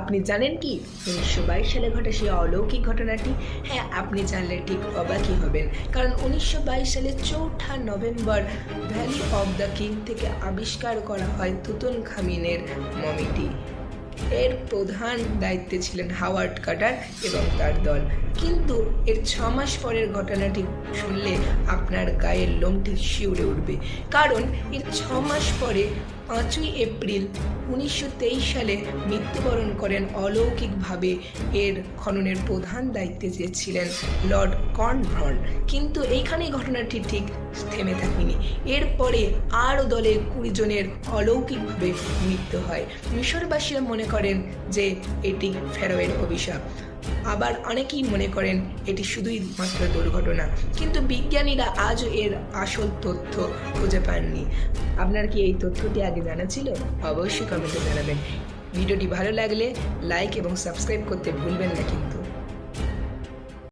আপনি জানেন কি? উনিশশো বাইশ সালে ঘটে সেই অলৌকিক ঘটনাটি। হ্যাঁ আপনি জানলে ঠিক অবাকই হবেন। কারণ উনিশশো বাইশ সালে চৌঠা November valley of the king থেকে আবিষ্কার করা হয় তুতুন খামিনের মমিটি। এর প্রধান দায়িত্বে ছিলেন হাওয়ার্ড কাটার এবং তার দল। কিন্তু এর ছ মাস পরের ঘটনাটি শুনলে আপনার গায়ের লোমটি শিউরে উঠবে। কারণ এর ছ মাস পরে পাঁচই এপ্রিল উনিশশো তেইশ সালে মৃত্যুবরণ করেন অলৌকিকভাবে। এর খননের প্রধান দায়িত্বে যে ছিলেন লর্ড কর্নভ্রন কিন্তু এইখানেই ঘটনাটি ঠিক থেমে থাকেনি। এরপরে আরও দলে কুড়ি জনের অলৌকিকভাবে মৃত্যু হয়। মিশরবাসীরা মনে করেন যে এটি ফেরোয়ের অভিশাপ। আবার অনেকেই মনে করেন এটি শুধুই মাত্র দুর্ঘটনা। কিন্তু বিজ্ঞানীরা আজও এর আসল তথ্য খুঁজে পাননি। আপনার কি এই তথ্যটি আগে জানা ছিল? অবশ্যই কমেন্টে জানাবেন। ভিডিওটি ভালো লাগলে লাইক এবং সাবস্ক্রাইব করতে ভুলবেন না কিন্তু।